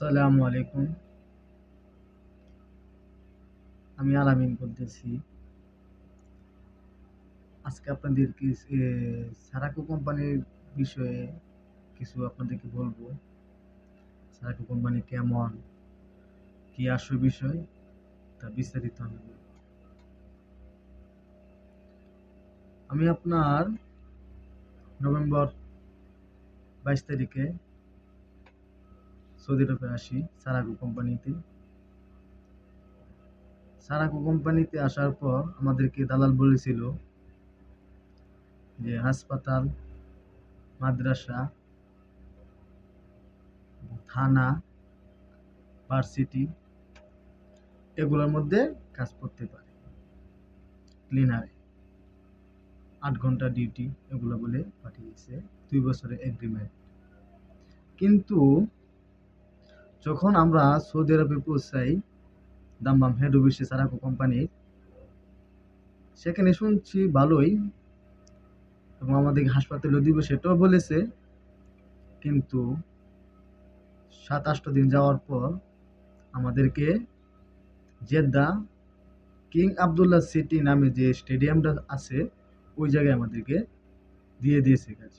আসসালামু আলাইকুম। আমি আলামিন বলতেছি। আজকে আপনাদেরকে এ, সারাকো কোম্পানির বিষয়ে কিছু আপনাদেরকে বলব। সারাকো কোম্পানি কেমন কি আসল বিষয় তা বিস্তারিত আমি আমি আপনার নভেম্বর বাইশ তারিখে সৌদি আরবে আসি সারাকো কোম্পানিতে। সারাকো কোম্পানিতে আসার পর আমাদেরকে দালাল বলেছিল যে হাসপাতাল, মাদ্রাসা, থানা, ভার্সিটি এগুলোর মধ্যে কাজ করতে পারে। ক্লিনারে, আট ঘণ্টা ডিউটি এগুলো বলে পাঠিয়েছে, দুই বছরের এগ্রিমেন্ট কিন্তু যখন আমরা সৌদি আরবে পৌঁছাই দাম্বাম হেড অফিসে সারাকো কোম্পানির সেখানে শুনছি ভালোই, এবং আমাদেরকে হাসপাতালে দিব সেটাও বলেছে, কিন্তু সাত, আটটা দিন যাওয়ার পর আমাদেরকে জেদ্দা কিং আবদুল্লাহ সিটি নামে যে স্টেডিয়ামটা আছে, ওই জায়গায় আমাদেরকে দিয়ে দিয়েছে কাজ।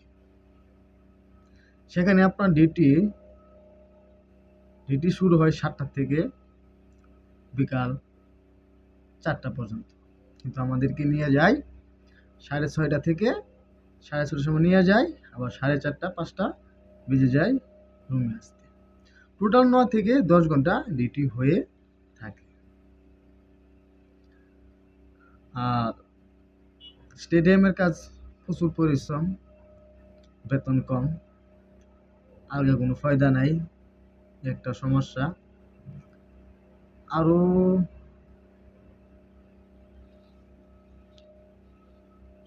সেখানে আপনার ডিউটি ডিউটি শুরু হয় সাতটা থেকে বিকাল চারটা পর্যন্ত। কিন্তু আমাদেরকে নিয়ে যায় সাড়ে ছয়টা থেকে সাড়ে ছটার সময় নিয়ে যায়, আবার সাড়ে চারটা, পাঁচটা বেজে যায় রুমে আসতে। টোটাল নয় থেকে দশ ঘণ্টা ডিউটি হয়ে থাকে। আর স্টেডিয়ামের কাজ প্রচুর পরিশ্রম, বেতন কম আগে কোনো ফায়দা নাই। একটা সমস্যা। আরও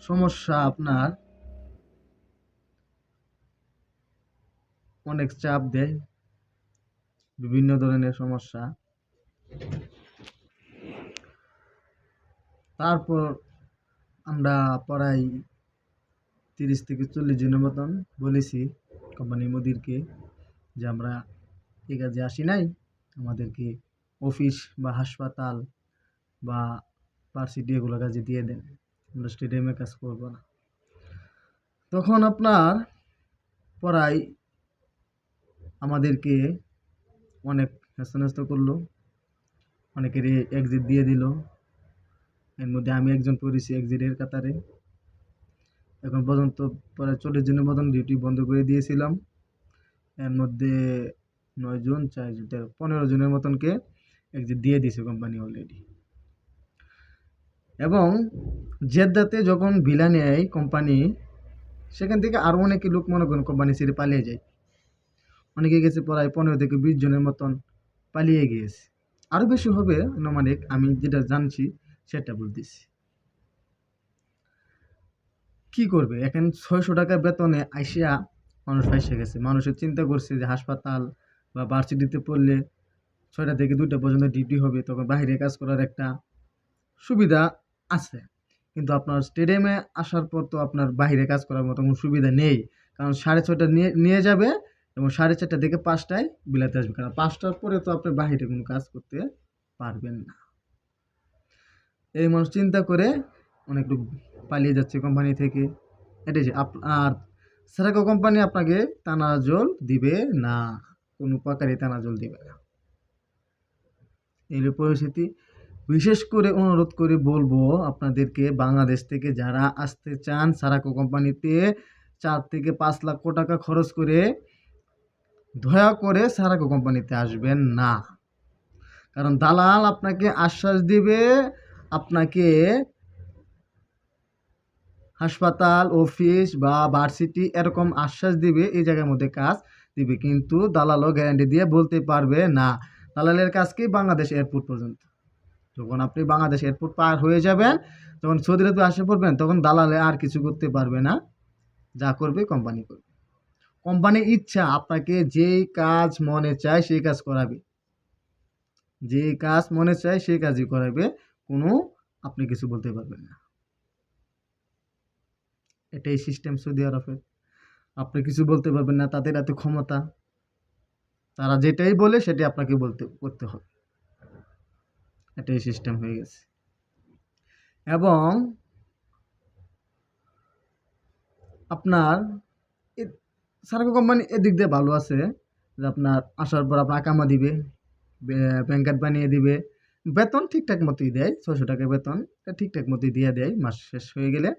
সমস্যা আপনার। অনেক চাপ দেয়। বিভিন্ন ধরনের সমস্যা। তারপর আমরা প্রায় তিরিশ থেকে চল্লিশ জনের মতন বলেছি কোম্পানির মুদিরকে যে আমরা এই কাজে আসি নাই? আমাদেরকে অফিস বা হাসপাতাল বা ভার্সিটি এগুলো কাজে দিয়ে দেন। আমরা স্টেডিয়ামে কাজ করব না। তখন আপনার পড়াই আমাদেরকে অনেক হেস্তনেস্ত করল অনেকের এক্সিট দিয়ে দিল। এর মধ্যে আমি একজন পড়েছি এক্সিটের কাতারে। এখন পর্যন্ত প্রায় চল্লিশ জনের মতন ডিউটি বন্ধ করে দিয়েছিলাম। এর মধ্যে নয় জন, চার জন, তেরো, পনেরো জনের মতনকে এক্সিট দিয়ে দিয়েছে কোম্পানি অলরেডি এবং জেদ্দাতে যখন ভিলা নেয় কোম্পানি সেখান থেকে আরও অনেকে লোক মনে করেন কোম্পানি ছেড়ে পালিয়ে যায়। অনেকে গেছে প্রায় পনেরো থেকে বিশ জনের মতন পালিয়ে গিয়েছে। আরও বেশি হবে নমানিক আমি যেটা জানছি সেটা বলতেছি। কি করবে? এখন ছয়শো টাকা বেতনে আইসিয়া মানুষ ফাইসে গেছে। মানুষের চিন্তা করছে যে হাসপাতাল বা ভার্সিটিতে পড়লে ছয়টা থেকে দুইটা পর্যন্ত ডিউটি হবে তখন বাইরে কাজ করার একটা সুবিধা আছে। কিন্তু আপনার স্টেডিয়ামে আসার পর তো আপনার বাইরে কাজ করার মতো কোনো সুবিধা নেই। কারণ সাড়ে ছয়টা নিয়ে নিয়ে যাবে এবং সাড়ে চারটা থেকে পাঁচটায় বিলাতে আসবে। কারণ পাঁচটার পরে তো আপনি বাইরে কোনো কাজ করতে পারবেন না। এই মানুষ চিন্তা করে অনেক লোক পালিয়ে যাচ্ছে কোম্পানি থেকে। এটাই আর সেরাকো কোম্পানি আপনাকে টানা জল দিবে না। কোনো প্রকারে টানা জল দিবে না। এই পরিস্থিতি বিশেষ করে অনুরোধ করে বলব আপনাদেরকে, বাংলাদেশ থেকে যারা আসতে চান সারাকো কোম্পানিতে, চার থেকে পাঁচ লক্ষ টাকা খরচ করে, দয়া করে সারাকো কোম্পানিতে আসবেন না। কারণ দালাল আপনাকে আশ্বাস দিবে, আপনাকে হাসপাতাল, অফিস বা ভার্সিটি এরকম আশ্বাস দিবে, এই জায়গার মধ্যে কাজ দিবে। কিন্তু দালালও গ্যারান্টি দিয়ে বলতে পারবে না। দালালের কাজ কি? বাংলাদেশ এয়ারপোর্ট পর্যন্ত। যখন আপনি বাংলাদেশ এয়ারপোর্ট পার হয়ে যাবেন, যখন সৌদি আরবে আসে পড়বেন, তখন দালালে আর কিছু করতে পারবে না। যা করবে কোম্পানি করবে। কোম্পানির ইচ্ছা আপনাকে যেই কাজ মনে চায় সেই কাজ করাবে। যে কাজ মনে চায় সেই কাজই করাবে। কোনো আপনি কিছু বলতে পারবেন না। এটাই সিস্টেম সৌদি আরবের। আপনি কিছু বলতে পারবেন না, তাদের এত ক্ষমতা। তারা যেটাই বলে, সেটাই আপনাকে বলতে, করতে হবে। এটাই সিস্টেম হয়ে গেছে। এবং আপনার সার্কো কোম্পানি এদিক দিয়ে ভালো আছে, যে আপনার আসার পর আপনার আকামা দিবে ব্যাংক কার্ড বানিয়ে দিবে। বেতন ঠিকঠাক মতোই দেয় ছশো টাকা বেতন ঠিকঠাক মতোই দিয়ে দেয়, মাস শেষ হয়ে গেলে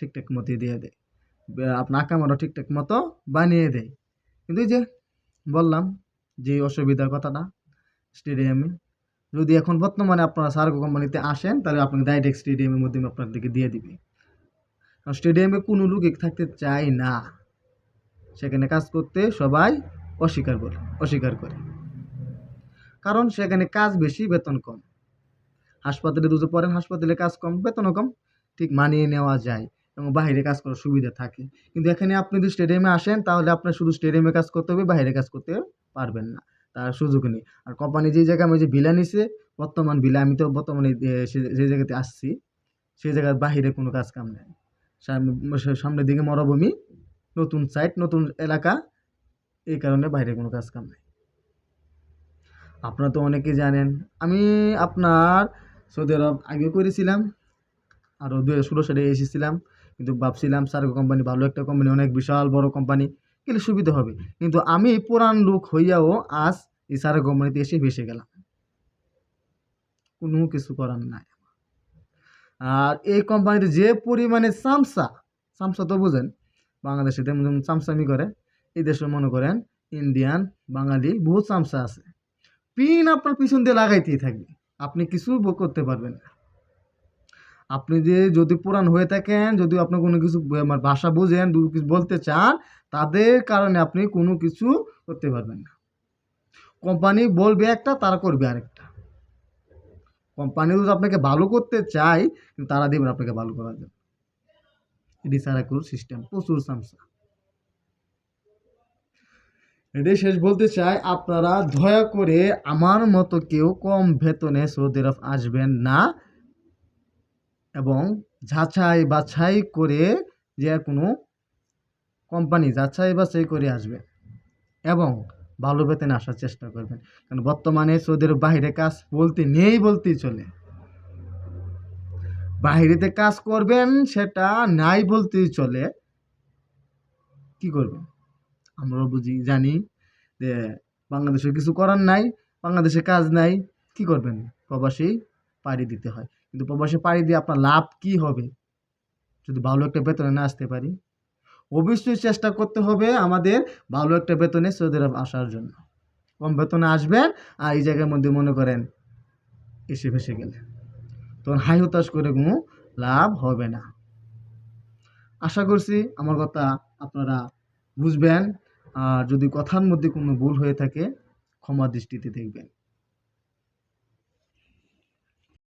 ঠিকঠাক মতোই দিয়ে দেয়। আপনার আকামারও ঠিকঠাক মতো বানিয়ে দেয়। কিন্তু এই যে বললাম যে অসুবিধার কথাটা, স্টেডিয়ামে, যদি এখন বর্তমানে আপনারা সার্কো কোম্পানিতে আসেন, তাহলে আপনাকে ডাইরেক্ট স্টেডিয়ামের মাধ্যমে আপনাদেরকে দিয়ে দিবে। কারণ স্টেডিয়ামে কোনো লোক থাকতে চায় না। সেখানে কাজ করতে সবাই অস্বীকার করে অস্বীকার করে। কারণ সেখানে কাজ বেশি, বেতন কম। হাসপাতালে দুটো পড়েন, হাসপাতালে কাজ কম, বেতনও কম, ঠিক মানিয়ে নেওয়া যায়। এবং বাইরে কাজ করার সুবিধা থাকে। কিন্তু এখানে আপনি যদি স্টেডিয়ামে আসেন, তাহলে আপনার শুধু স্টেডিয়ামে কাজ করতে হবে, বাইরে কাজ করতে পারবেন না। তার সুযোগ নেই। আর কোম্পানি যে জায়গায় আমি যে ভিলা নিছে, বর্তমান ভিলা আমি তো বর্তমানে যে জায়গাতে আসছি সেই জায়গার বাহিরে কোনো কাজ কাম নেই সামনে- সামনের দিকে মরুভূমি, নতুন সাইট নতুন এলাকা, এই কারণে বাইরে কোনো কাজ কাম নেই। আপনারা তো অনেকে জানেন, আমি আপনার সৌদি আরব আগে করেছিলাম, আরও দু হাজার ষোলো সালে এসেছিলাম। কিন্তু ভাবছিলাম সার্গো কোম্পানি ভালো একটা কোম্পানি অনেক বিশাল বড় কোম্পানি গেলে সুবিধা হবে। কিন্তু আমি পুরান লোক হইয়াও আজ এই সার্গো কোম্পানিতে এসে ভেসে গেলাম। কোনো কিছু করার নাই আর এই কোম্পানিতে যে পরিমাণে চামচা চামচা তো বুঝেন, বাংলাদেশে যেমন যেমন চামচামি করে, এই দেশে মনে করেন ইন্ডিয়ান বাঙালি বহুত চামচা আছে। পিন আপনার পিছন দিয়ে লাগাইতেই থাকবে। আপনি কিছু করতে পারবেন না। আপনি যে যদি পুরান হয়ে থাকেন, যদি আপনি কোনো কিছু আমার ভাষা বুঝেন কিছু বলতে চান, তাদের কারণে আপনি কোনো কিছু করতে পারবেন না। কোম্পানি বলবে একটা, তারা করবে আরেকটা। কোম্পানি যদি আপনাকে ভালো করতে চায়, কিন্তু তারা দেবেন আপনাকে ভালো করার জন্য। এটি সিস্টেম, প্রচুর সামসা। এটাই শেষ বলতে চাই, আপনারা দয়া করে আমার মতো কেউ কম বেতনে সৌদি আরব আসবেন না। এবং যাচাই বাছাই করে যে কোনো কোম্পানি যাচাই বাছাই করে আসবে এবং ভালো বেতনে আসার চেষ্টা করবেন। কারণ বর্তমানে সৌদি আরব বাহিরে কাজ বলতে নেই বলতেই চলে। বাহিরেতে কাজ করবেন সেটা নাই বলতেই চলে। কি করবেন? আমরা বুঝি, জানি যে বাংলাদেশে কিছু করার নাই, বাংলাদেশে কাজ নাই, কি করবেন? প্রবাসী পাড়ি দিতে হয়। কিন্তু প্রবাসে পাড়ি দিয়ে আপনার লাভ কি হবে? যদি ভালো একটা বেতনে না আসতে পারি, অবশ্যই চেষ্টা করতে হবে আমাদের ভালো একটা বেতনে সৌদি আরব আসার জন্য। কম বেতনে আসবেন আর এই জায়গার মধ্যে মনে করেন এসে ভেসে গেলে তখন হাই হতাশ করে কোনো লাভ হবে না। আশা করছি আমার কথা আপনারা বুঝবেন। আর যদি কথার মধ্যে কোনো ভুল হয়ে থাকে, ক্ষমা দৃষ্টিতে দেখবেন।